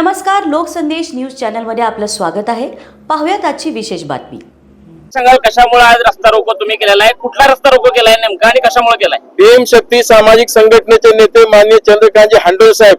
नमस्कार लोकसंदेश न्यूज चॅनलमध्ये आपलं स्वागत आहे. पाहूयात आजची विशेष बातमी. सांगाल कशामुळे आज रस्ता रोको तुम्ही केलेला आहे? कुठला रस्ता रोको केलाय नेमका आणि कशामुळे केलाय? भीम शक्ती सामाजिक संघटनेचे नेते माननीय चंद्रकांतजी हांडोळे साहेब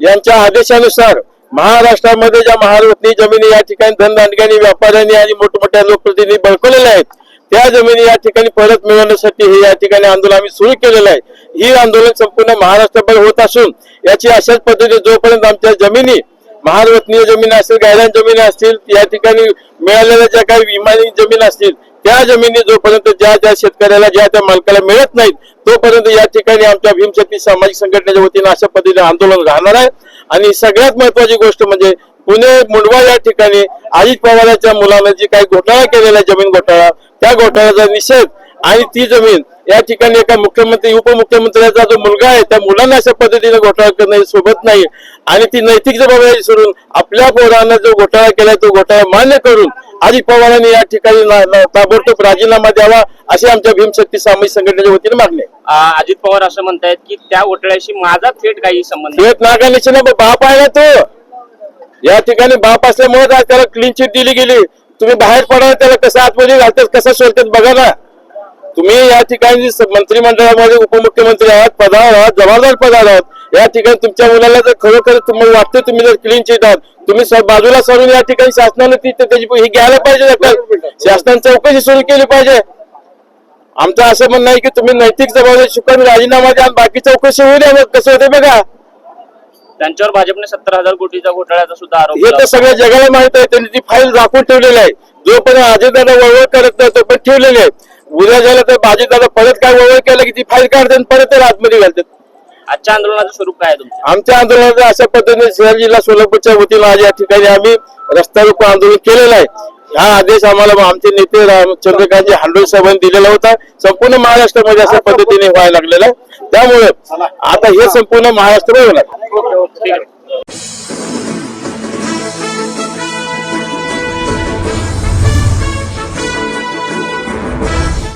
यांच्या आदेशानुसार महाराष्ट्रामध्ये ज्या महारत्नी जमिनी या ठिकाणी धनदांडग्यांनी व्यापाऱ्यांनी आणि मोठमोठ्या लोकप्रतिनिधी बळकवलेल्या आहेत त्या जमिनी या ठिकाणी परत मिळवण्यासाठी हे या ठिकाणी आंदोलन आम्ही सुरू केलेलं आहे. ही आंदोलन संपूर्ण महाराष्ट्रभर होत असून याची अशाच पद्धतीने जोपर्यंत आमच्या जमिनी महारत्नीय जमीन असतील गायरान जमीन असतील या ठिकाणी मिळालेल्या ज्या काही विमानी जमीन असतील त्या जमिनी जोपर्यंत ज्या ज्या शेतकऱ्याला ज्या त्या मालकाला मिळत नाहीत तोपर्यंत या ठिकाणी आमच्या भीमशक्ती सामाजिक संघटनेच्या वतीने अशा पद्धतीने आंदोलन राहणार आहे. आणि सगळ्यात महत्वाची गोष्ट म्हणजे पुणे मुंडवा या ठिकाणी अजित पवारांच्या मुलानं जी काही घोटाळा केलेला जमीन घोटाळा त्या घोटाळ्याचा निषेध आणि ती जमीन या ठिकाणी एका मुख्यमंत्री उपमुख्यमंत्र्याचा जो मुलगा आहे त्या मुलांना अशा पद्धतीने घोटाळा करणं सोबत नाही. आणि ती नैतिक जबाबदारी सोडून आपल्या पोरानं जो घोटाळा केलाय तो घोटाळा मान्य करून अजित पवारांनी या ठिकाणी ताबडतोब राजीनामा द्यावा अशी आमच्या भीमशक्ती सामाजिक संघटनेच्या वतीने मागणी अजित पवार असं म्हणतायत की त्या घोटाळ्याशी माझा थेट काही संबंध. थेट नागानिशी ना बाप आहे ना तो. या ठिकाणी बाप असल्यामुळे त्याला क्लीन चिट दिली गेली. तुम्ही बाहेर पडा त्याला कसं आतमध्ये घालतात कसं सोडतात बघा ना. तुम्ही या ठिकाणी मंत्रिमंडळामध्ये उपमुख्यमंत्री आहात पदावर आहात जबाबदार पदावर आहात या ठिकाणी तुमच्या मुलाला जर खरोखर तुम्हाला वाटतं तुम्ही जर क्लीन चिट आहात तुम्ही बाजूला सोडून या ठिकाणी शासनाने ती ते- त्याची ही घ्यायला पाहिजे. शासनाने चौकशी सुरू केली पाहिजे आमचं असं म्हणणं आहे की तुम्ही नैतिक जबाबदारी स्वीकारून राजीनामा द्या बाकी चौकशी होऊ द्या मग कसं होते बघा त्यांच्यावर भाजपने सत्तर हजार कोटीचा घोटाळ्याचा सुद्धा आरोप हे तर. सगळ्या जगाला माहीत आहे त्यांनी ती फाईल राखून ठेवलेली आहे जोपर्यंत अजितदादा वळवळ करत नाही तोपर्यंत ठेवलेली आहे उद्या झालं तर अजितदादा परत काय वळवळ केलं की ती फाईल काढतात आणि परत त्याला आतमध्ये घालतात. आजच्या आंदोलनाचं स्वरूप काय आहे तुमचं? आमच्या आंदोलनाचं अशा पद्धतीने शहर जिल्हा सोलापूरच्या वतीनं आज या ठिकाणी आम्ही रस्ता रोको आंदोलन केलेलं आहे. हा आदेश आम्हाला आमचे नेते राम- चंद्रकांतजी हांडोळे साहेबांनी दिलेला होता. संपूर्ण महाराष्ट्रामध्ये अशा पद्धतीने व्हायला लागलेलं आहे. त्यामुळे आता हे संपूर्ण महाराष्ट्रभर होणार. ठीक आहे.